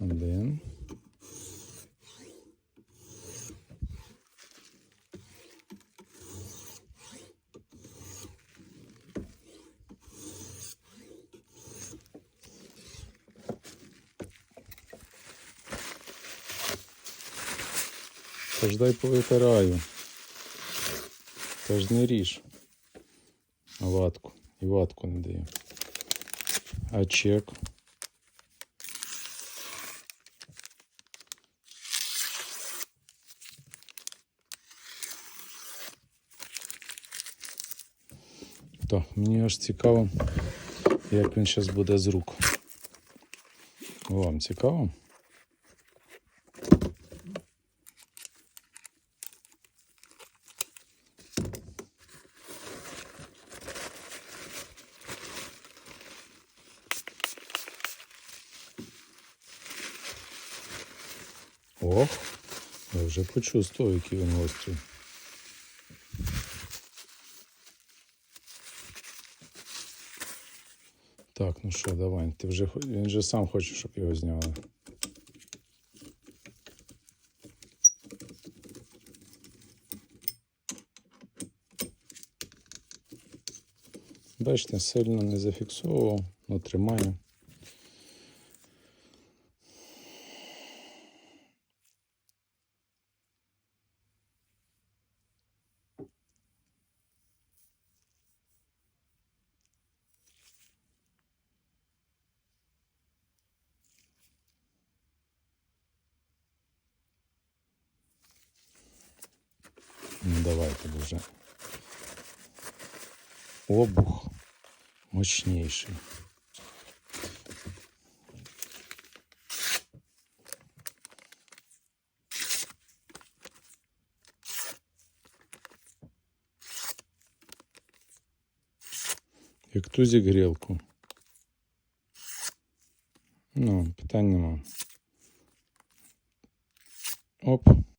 Один. Тож дай повитираю. Тож не ріж. Ватку. І ватку не даю. А чек. Так, мені аж цікаво, як він зараз буде з рук. Вам цікаво? Ох, я вже почувствував, який він гострий. Так, ну що, давай. Ти вже він же сам хоче, щоб його зняли. Бачите, сильно не зафіксовував, але тримаю. Ну давайте вже. Обух мощнейший. Як тузик грілку. Ну, питань нема. Оп.